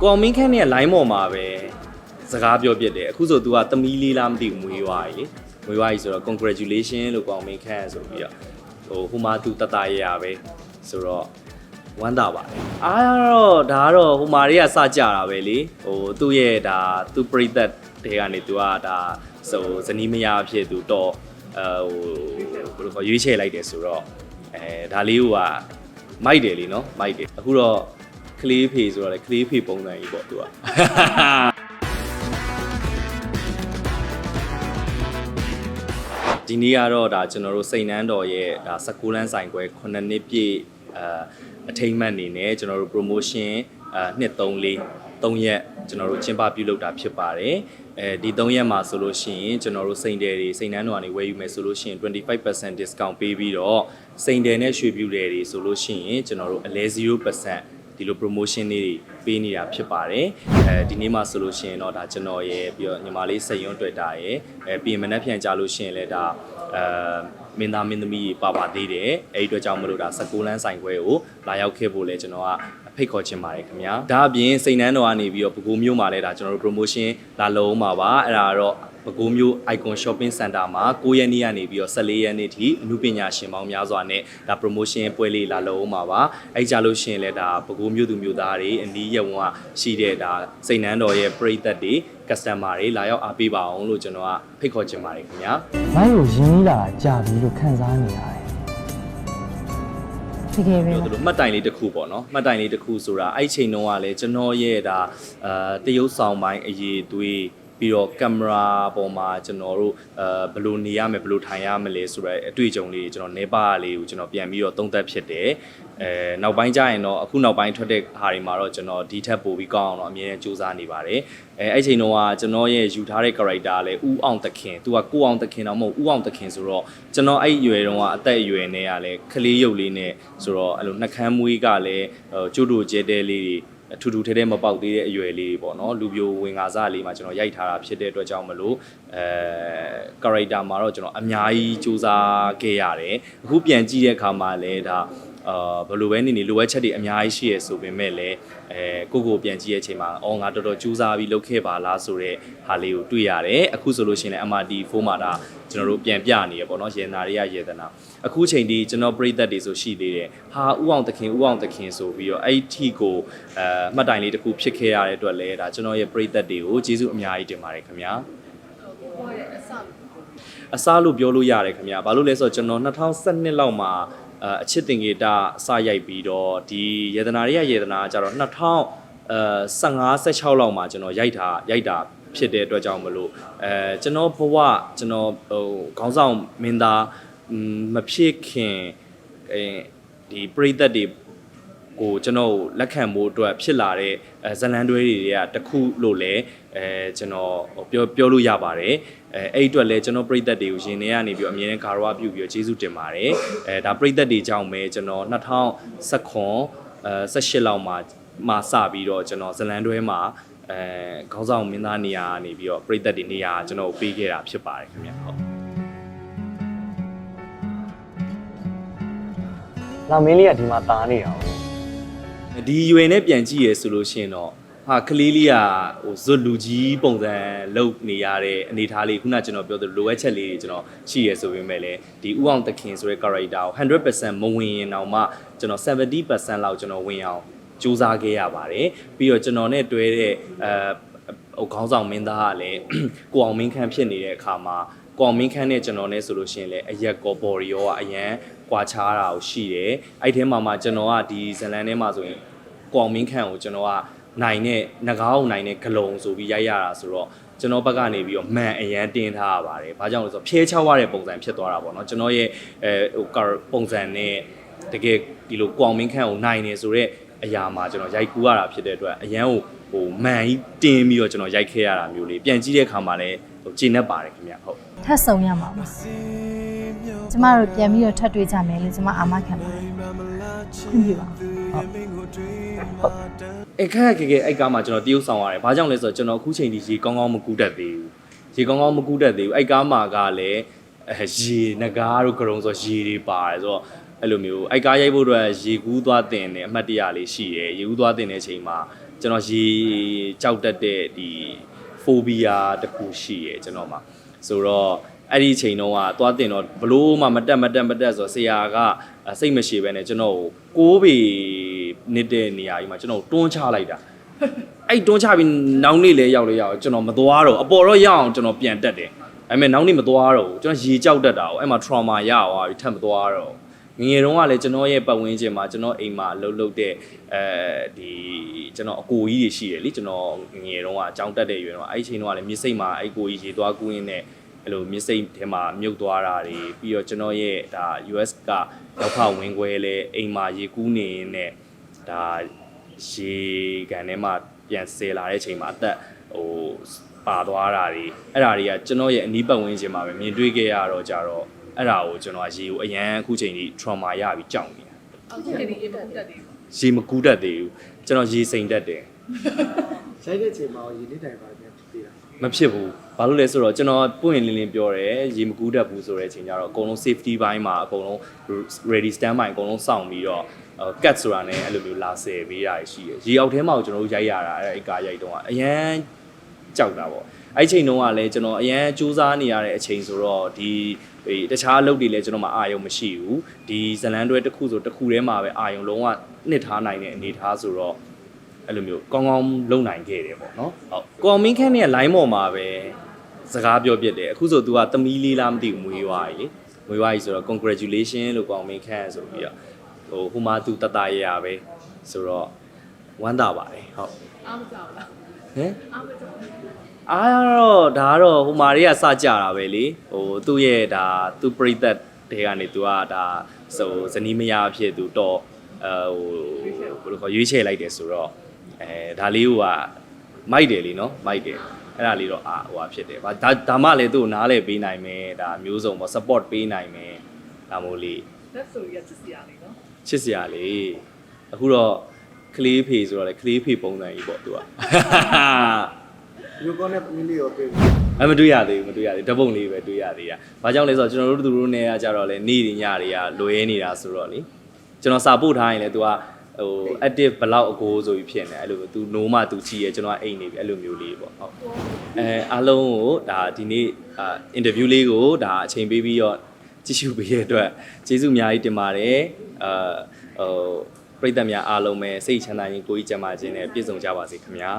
ကိုအောင်မင်းခန့်เนี่ย line ပေါ်မှာပဲစကားပြောပြတယ်အခုဆို तू ကသမီးလေးလားမသိဘူးမွေးွားကြီးလေမွေးွားကြီးဆိုတော့ congratulation လို့ကိုအောင်မင်းခန့်ဆိုပြီးတော့ဟိုဟိုမှာ तू တတရရပဲဆိုတော့ဝမ်းသာပါတယ်အားတော့ဒါကတော့ဟိုမာတွေကစကြတာပဲလေဟိုသူ့ရဲ့ဒါသူ့ပြိသက်တွေကနေသူကဒါဟိုဇနီးမယားအဖြစ်သူတော့အဟိုဘယ်လိုခေါ်ရွေးချယ်လိုက်တယ်ဆိုတော့အဲဒါလေးကမိုက်တယ်လीเนาะမိုက်တယ်အခုတော့ လေးဖေဆိုတော့လေကလေးဖေပုံစံကြီးပေါ့ तू ကဒီနေ့ကတော့ဒါကျွန်တော်တို့စိန်နန်းတော်ရဲ့ဒါ16လမ်းဆိုင်ခွဲ9နှစ်ပြည့်အအထိမ့်မှတ်အနေနဲ့ကျွန်တော်တို့ promotion အနှစ်34 3ရက်ကျွန်တော်တို့ကျင်းပပြုလုပ်တာဖြစ်ပါတယ်အဲဒီ3ရက်မှာဆိုလို့ရှိရင်ကျွန်တော်တို့စိန်တယ်တွေစိန်နန်းတော်ကနေဝယ်ယူမယ်ဆိုလို့ရှိရင်25% discount ပေးပြီးတော့စိန်တယ်နဲ့ရွှေပြူတယ်တွေဆိုလို့ရှိရင်ကျွန်တော်တို့အလဲ0% ဒီလို promotion လေးတွေပေးနေတာဖြစ်ပါတယ်အဲဒီနေ့မှဆိုလို့ရှိရင်တော့ဒါကျွန်တော်ရဲ့ပြီးတော့ညီမလေးစိတ်ရွံ့တွေ့တာရဲ့အဲပြီးရင်မနှက်ဖြန်ကြလို့ရှိရင်လည်းဒါအဲမင်းသားမင်းသမီးပါပါသေးတယ်အဲဒီအတွက်ကြောင့်မလို့ဒါ16လမ်းဆိုင်ခွဲကိုလာရောက်ခဲ့ဖို့လဲကျွန်တော်ကဖိတ်ခေါ်ချင်ပါတယ်ခင်ဗျာဒါအပြင်စိန်နန်းတော်ကနေပြီးတော့ပဲခူးမြို့မှာလဲဒါကျွန်တော်တို့ promotion လာလုံးမှာပါအဲ့ဒါကတော့ ပဲခူးမြို့ Icon Shopping Center မှာ9ရက်နေ့ကနေပြီးတော့14ရက်နေ့ထိအမှုပညာရှင်ပေါင်းများစွာနဲ့ဒါ promotion ပွဲလေးလာလုံးမှာပါအဲ့ကြလို့ရှိရင်လဲဒါပဲခူးမြို့သူမြို့သားတွေအနီးရက်ဝန်ကရှိတဲ့ဒါစိန်နန်းတော်ရဲ့ပရိသတ်တွေ customer တွေလာရောက်အားပေးပါအောင်လို့ကျွန်တော်ကဖိတ်ခေါ်ချင်ပါတယ်ခင်ဗျာမိုင်းကိုရင်းနှီးလာကြာပြီလို့ခံစားနေရတယ်တကယ်ပဲပြောသလိုမှတ်တိုင်လေးတစ်ခုပေါ့နော်မှတ်တိုင်လေးတစ်ခုဆိုတာအဲ့ချိန်တုန်းကလည်းကျွန်တော်ရဲ့ဒါအာတရုပ်ဆောင်ပိုင်းအရေးသွေး ပြီးတော့ကင်မရာပေါ်မှာကျွန်တော်တို့အဲဘယ်လိုနေရမယ်ဘယ်လိုထိုင်ရမလဲဆိုတော့အတွေ့အကြုံလေးကျွန်တော်နေပါလေးကိုကျွန်တော်ပြန်ပြီးတော့သုံးသပ်ဖြစ်တယ်အဲနောက်ပိုင်းကျရင်တော့အခုနောက်ပိုင်းထွက်တဲ့ဟာတွေမှာတော့ကျွန်တော်ဒီထက်ပိုပြီးကောင်းအောင်တော့အမြဲတမ်းစူးစမ်းနေပါတယ်အဲအဲ့ချိန်တုန်းကကျွန်တော်ရဲ့ယူထားတဲ့ character လည်းဥအောင်သခင်သူကကိုအောင်သခင်တော့မဟုတ်ဥအောင်သခင်ဆိုတော့ကျွန်တော်အဲ့အရွယ်တုန်းကအသက်အရွယ်နဲ့ကလည်းခလေးရုပ်လေးနဲ့ဆိုတော့အဲ့လိုနှကမ်းမွေးကလည်းဟိုကျိုးတို့ကျဲတဲလေးတွေအ ထူးထူးထဲထဲမပေါက်သေးတဲ့အရွယ်လေးတွေပေါ့နော်လူပြိုဝင်ငါစားလေးမှာကျွန်တော်ရိုက်ထားတာဖြစ်တဲ့အတွက်ကြောင့်မလို့အဲ character မှာတော့ကျွန်တော်အများကြီးစူးစမ်းခဲ့ရတယ်အခုပြန်ကြည့်တဲ့အခါမှာလည်းဒါ အာဘယ်လိုပဲနေနေလိုအပ်ချက်တွေအများကြီးရှိရဆိုပေမဲ့လည်းအဲကိုကိုပြန်ကြည့်ရဲ့အချိန်မှာအော်ငါတော်တော်ကြိုးစားပြီးလုပ်ခဲ့ပါလားဆိုတဲ့ဟာလေးကိုတွေ့ရတယ်အခုဆိုလို့ရှိရင်လည်း MRT4 မှာဒါကျွန်တော်တို့ပြန်ပြနေရပေါ့နော်ရေနာတွေကရေသနာအခုချိန်ဒီကျွန်တော်ပြိသက်တွေဆိုရှိသေးတယ်ဟာဥအောင်သခင်ဥအောင်သခင်ဆိုပြီးတော့အဲ့ဒီကိုအဲမှတ်တိုင်လေးတစ်ခုဖြစ်ခဲ့ရတဲ့အတွက်လည်းဒါကျွန်တော်ရဲ့ပြိသက်တွေကိုကျေးဇူးအများကြီးတင်ပါတယ်ခင်ဗျာအစားလို့ပြောလို့ရတယ်ခင်ဗျာဘာလို့လဲဆိုတော့ကျွန်တော်2012လောက်မှာ အအချစ်တင်ဂေတာအစရိုက်ပြီးတော့ဒီယေဒနာတွေကယေဒနာကကြတော့2000အဲ15 16လောက်မှာကျွန်တော်ရိုက်တာရိုက်တာဖြစ်တဲ့အတွက်ကြောင့်မလို့အဲကျွန်တော်ဘဝကျွန်တော်ဟိုခေါင်းဆောင်မင်းသားမဖြစ်ခင်အဲဒီပရိသတ်တွေ ကိုကျွန်တော်လက်ခံဖို့အတွက်ဖြစ်လာတဲ့အဲဇလန်တွဲတွေကတခုလို့လည်းအဲကျွန်တော်ပြောပြောလို့ရပါတယ်အဲအဲ့အတွက်လည်းကျွန်တော်ပြည်သက်တွေကိုရင်ထဲကနေပြီးအမြဲတမ်းဂါရဝပြုပြီးကျေးဇူးတင်ပါတယ်အဲဒါပြည်သက်တွေကြောင့်ပဲကျွန်တော်2019အဲ18လောက်မှာမှာစပြီးတော့ကျွန်တော်ဇလန်တွဲမှာအဲခေါင်းဆောင်မင်းသားနေရာကနေပြီးတော့ပြည်သက်တွေနေရာကျွန်တော်ပေးခဲ့တာဖြစ်ပါတယ်ခင်ဗျဟုတ်နောက်မင်းလေးကဒီမှာတာနေတာ哦 ဒီရွယ်နဲ့ပြန်ကြည့်ရဆိုလို့ရှိရင်တော့ဟာကလေးလေးကဟိုဇွတ်လူကြီးပုံစံလုပ်နေရတဲ့အနေအထားလေးခုနကျွန်တော်ပြောသလိုလိုအပ်ချက်လေးတွေကျွန်တော်ရှိရဆိုပေမဲ့လည်းဒီဥအောင်သခင်ဆိုတဲ့ character ကို100%မဝင်ရင်တော့မှကျွန်တော်70%လောက်ကျွန်တော်ဝင်အောင်စူးစမ်းခဲ့ရပါတယ်ပြီးတော့ကျွန်တော်နဲ့တွဲတဲ့အဲဟိုခေါင်းဆောင်မင်းသားကလည်းကိုအောင်မင်းခန့်ဖြစ်နေတဲ့အခါမှာ ကိုအောင်မင်းခန့်နဲ့ကျွန်တော်နဲ့ဆိုလို့ရှိရင်လည်းအရက်ကော်ပေါ်ရီရောကအရန်ကွာခြားတာကိုရှိတယ်အဲ့ထဲမှာမှကျွန်တော်ကဒီဇလန်ထဲမှာဆိုရင်ကိုအောင်မင်းခန့်ကိုကျွန်တော်ကနိုင်နဲ့ငကားအောင်နိုင်နဲ့ဂလုံဆိုပြီးရိုက်ရတာဆိုတော့ကျွန်တော်ဘက်ကနေပြီးတော့မန်အရန်တင်းထားရပါတယ်။ဘာကြောင့်လဲဆိုတော့ဖြဲချောက်ရတဲ့ပုံစံဖြစ်သွားတာပေါ့နော်။ကျွန်တော်ရဲ့အဲဟိုပုံစံနဲ့တကယ်ဒီလိုကိုအောင်မင်းခန့်ကိုနိုင်နေဆိုတော့အရာမှာကျွန်တော်ရိုက်ကူးရတာဖြစ်တဲ့အတွက်အရန်ကို ဟိုမန်ကြီးတင်းပြီးတော့ကျွန်တော်ရိုက်ခဲ့ရတာမျိုးလေးပြန်ကြည့်တဲ့အခါမှာလည်းဟိုကျဉ်တ်ပါတယ်ခင်ဗျဟုတ်ထပ်ဆုံရမှာပါကျမတို့ပြန်ပြီးတော့ထပ်တွေ့ကြမယ်လို့ကျမအာမခံပါတယ်ခွင့်ပြုပါအခက်ခက်ခဲအဲ့ကားမှာကျွန်တော်တရုပ်ဆောင်ရတယ်။ဘာကြောင့်လဲဆိုတော့ကျွန်တော်အခုချိန်ဒီရေကောင်းကောင်းမကူးတတ်သေးဘူး။ရေကောင်းကောင်းမကူးတတ်သေးဘူး။အဲ့ကားမှာကလည်းအဲရေနဂါးတို့ကရုံဆိုရေတွေပါတယ်ဆိုတော့အဲ့လိုမျိုးအိုက်ကားရိုက်ဖို့အတွက်ရေကူးသွားတင်တယ်အမှတ်တရလေးရှိတယ်ရေကူးသွားတင်တဲ့အချိန်မှာ ကျွန်တော်ရေကြောက်တတ်တဲ့ဒီဖိုဘီယာတစ်ခုရှိရယ်ကျွန်တော်မှာဆိုတော့အဲ့ဒီအချိန်တုန်းကသွားတင်တော့ဘလို့မှမတက်မတက်မတက်ဆိုတော့ဆရာကစိတ်မရှိဘဲနဲ့ကျွန်တော်ကိုကိုးပေနေတဲ့နေရာကြီးမှာကျွန်တော်တွန်းချလိုက်တာအဲ့တွန်းချပြီးနောက်နေ့လဲရောက်လဲရောက်ကျွန်တော်မသွားတော့အပေါ်တော့ရအောင်ကျွန်တော်ပြန်တက်တယ်ဒါပေမဲ့နောက်နေ့မသွားတော့ဘူးကျွန်တော်ရေကြောက်တက်တာ哦အဲ့မှာ trauma ရသွားပြီထပ်မသွားတော့ ငငယ်တုန်းကလည်းကျွန်တော်ရဲ့ပတ်ဝန်းကျင်မှာကျွန်တော်အိမ်မှာအလုပ်လုပ်တဲ့အဲဒီကျွန်တော်အကိုကြီးတွေရှိတယ်လीကျွန်တော်ငငယ်တုန်းကအကြောင်းတက်တဲ့ရွယ်တော့အဲ့ဒီချိန်တုန်းကလည်းမြစ်စိတ်မှာအဲ့ကိုကြီးရေသွားကူးရင်းနဲ့အဲ့လိုမြစ်စိတ်ထဲမှာမြုပ်သွားတာတွေပြီးတော့ကျွန်တော်ရဲ့ဒါ US ကရောက်ခဝင်ခွဲလဲအိမ်မှာရေကူးနေရင်းနဲ့ဒါရေကန်ထဲမှာပြန်ဆယ်လာတဲ့ချိန်မှာအသက်ဟိုပါသွားတာတွေအဲ့ဒါတွေကကျွန်တော်ရဲ့အနီးပတ်ဝန်းကျင်မှာပဲမြင်တွေ့ခဲ့ရတော့ကြတော့ အဲ့ဒါကိုကျွန်တော်ကရေကိုအရန်အခုချိန်ကြီး trauma ရပြီးကြောက်နေတာအခုချိန်ဒီအင်တာတက်တယ်ရေမကူးတတ်သေးဘူးကျွန်တော်ရေစိမ်တတ်တယ်ရိုက်တဲ့ချိန်မှာရေနစ်တိုင်ပါပြန်ပြေးတာမဖြစ်ဘူးဘာလို့လဲဆိုတော့ကျွန်တော်ပွင့်ရင်လင်းလင်းပြောတယ်ရေမကူးတတ်ဘူးဆိုတဲ့အချိန်ကျတော့အကုန်လုံး safety ဘိုင်းမှာအကုန်လုံး ready stand by အကုန်လုံးစောင့်ပြီးတော့ cut ဆိုတာနဲ့အဲ့လိုမျိုးလာဆယ်ပေးတာရှိတယ်ရေအောက်ထဲမှာကိုကျွန်တော်တို့ရိုက်ရတာအဲ့အဲ့ကားရိုက်တော့အရန်ကြောက်တာပေါ့ အဲ့ချိန်တုန်းကလည်းကျွန်တော်အရန်စူးစမ်းနေရတဲ့အချိန်ဆိုတော့ဒီဒီတခြားအလုပ်တွေလည်းကျွန်တော်မှအာရုံမရှိဘူးဒီဇလန်တွဲတစ်ခုဆိုတစ်ခုထဲမှာပဲအာရုံလုံးဝနှစ်ထားနိုင်တဲ့အနေထားဆိုတော့အဲ့လိုမျိုးကောင်းကောင်းလုံနိုင်ခဲ့တယ်ပေါ့နော်ဟုတ်ကိုအောင်မင်းခန့်ရဲ့ line ပေါ်မှာပဲစကားပြောပြတယ်အခုဆို तू ကသမီးလေးလားမသိဘူးမွေးသွားပြီလေမွေးသွားပြီဆိုတော့ congratulation လို့ကိုအောင်မင်းခန့်ဆိုပြီးတော့ဟိုဟိုမှာ तू တတရရပဲဆိုတော့ဝမ်းသာပါတယ်ဟုတ်အားမကြောက်လားဟင်အားမကြောက် ဘူးအားတော့ဒါကတော့ဟိုမာတွေကစကြတာပဲလေဟိုသူ့ရဲ့ဒါသူ့ပရိသတ်တွေကနေ तू ကဒါဆိုဇနီးမယားအဖြစ် तू တော့အဲဟိုဘယ်လိုခေါ်ရွေးချယ်လိုက်တယ်ဆိုတော့အဲဒါလေးကမိုက်တယ်လीနော်မိုက်တယ်အဲ့ဒါလေးတော့အာဟိုဟာဖြစ်တယ်ဗာဒါဒါမှလည်းသူ့ကိုနားလဲပေးနိုင်မယ်ဒါမျိုးစုံပေါ့ support ပေးနိုင်မယ်ဒါမို့လေလက်ဆိုရချစ်စရာလေးနော်ချစ်စရာလေအခုတော့ကလေးဖေဆိုတော့လေကလေးဖေပုံစံကြီးပေါ့သူက ယူကောနဲ့မင်းလေးရောပြေး အမတွေ့ရသေးဘူးမတွေ့ရသေးဘူးဓာတ်ပုံလေးပဲတွေ့ရသေးတာ။ဘာကြောင့်လဲဆိုတော့ကျွန်တော်တို့သူတို့နေရကြတော့လေနေ့ညတွေကလွယ်နေတာဆိုတော့လေကျွန်တော်စာပို့ထားရင်လေ तू ကဟို active ဘလောက်အကိုဆိုပြီးဖြစ်နေအဲ့လို तू နိုးမှ तू ကြည့်ရကျွန်တော်ကအိတ်နေပြီအဲ့လိုမျိုးလေးပေါ့ဟုတ်အဲအားလုံးကိုဒါဒီနေ့အာ interview လေးကိုဒါအချိန်ပေးပြီးတော့ကြည့်ရှုပေးရတဲ့အတွက်ကျေးဇူးအများကြီးတင်ပါတယ်အာဟိုပရိသတ်များအားလုံးပဲစိတ်ချမ်းသာခြင်းကိုယ်ကြီးကျန်းမာခြင်းနဲ့ပြည့်စုံကြပါစေခင်ဗျာ